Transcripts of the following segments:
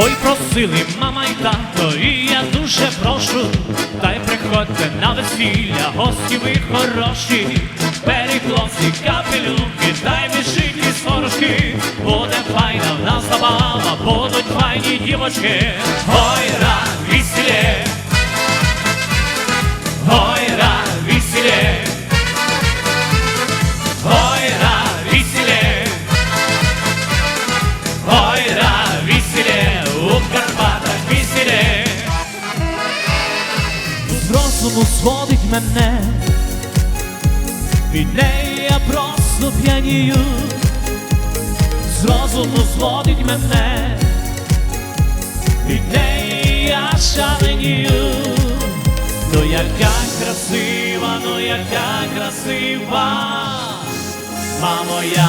Ой, просили мама й тато, і я дуже прошу, та й приходьте на весілля, гості ви хороші, перехлопці, капелюки, та й вишиті сорочки, буде файна в нас забава, будуть файні дівочки, ой, ра, розуму зводить мене, від неї я просто п'янію. З розуму зводить мене, від неї я шаленію. Ну яка красива, ну яка красива, мамо, я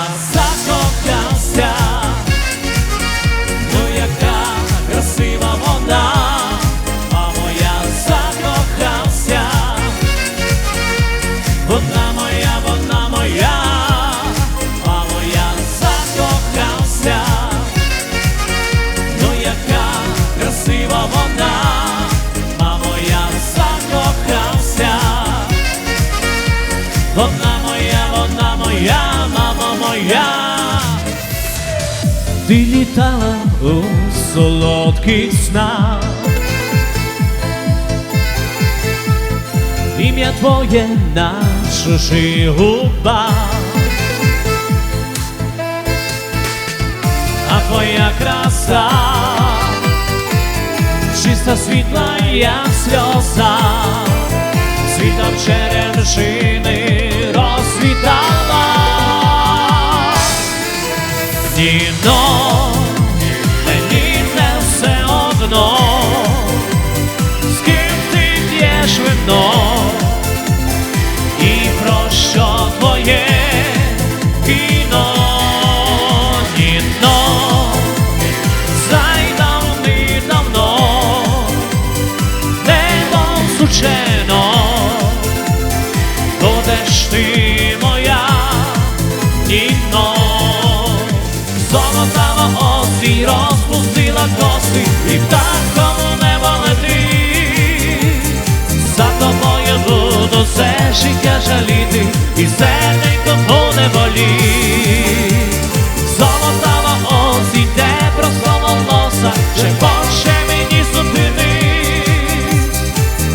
вона моя, мамо моя. Ти літала у солодких снах. Ім'я твоє на чужих губах А твоя краса Чиста світла, як сльоза Світом черемшини небом сучено, будеш ти моя, Ніно. Золотава осінь розпустила коси і птахом у небо летить. За тобою буду все життя жаліти, і все буде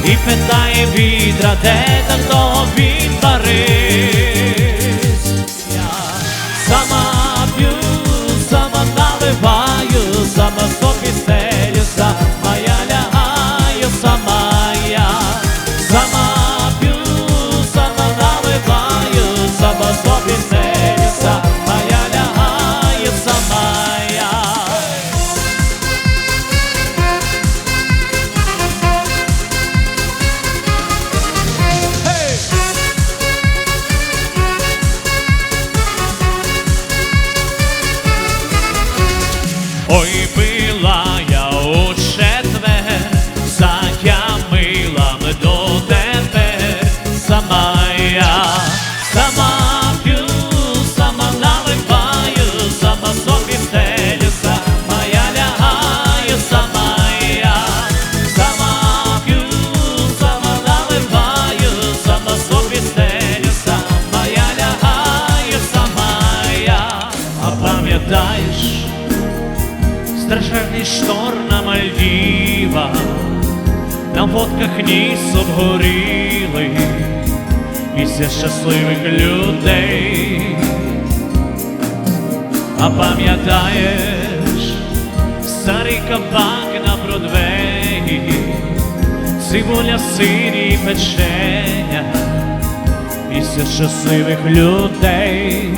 І питає вітра, де там того він страшенний шторм на фотках ніс обгоріли, після щасливих людей. А пам'ятаєш старий кабак на Бродвеї, цибуля сирі печеня, після щасливих людей.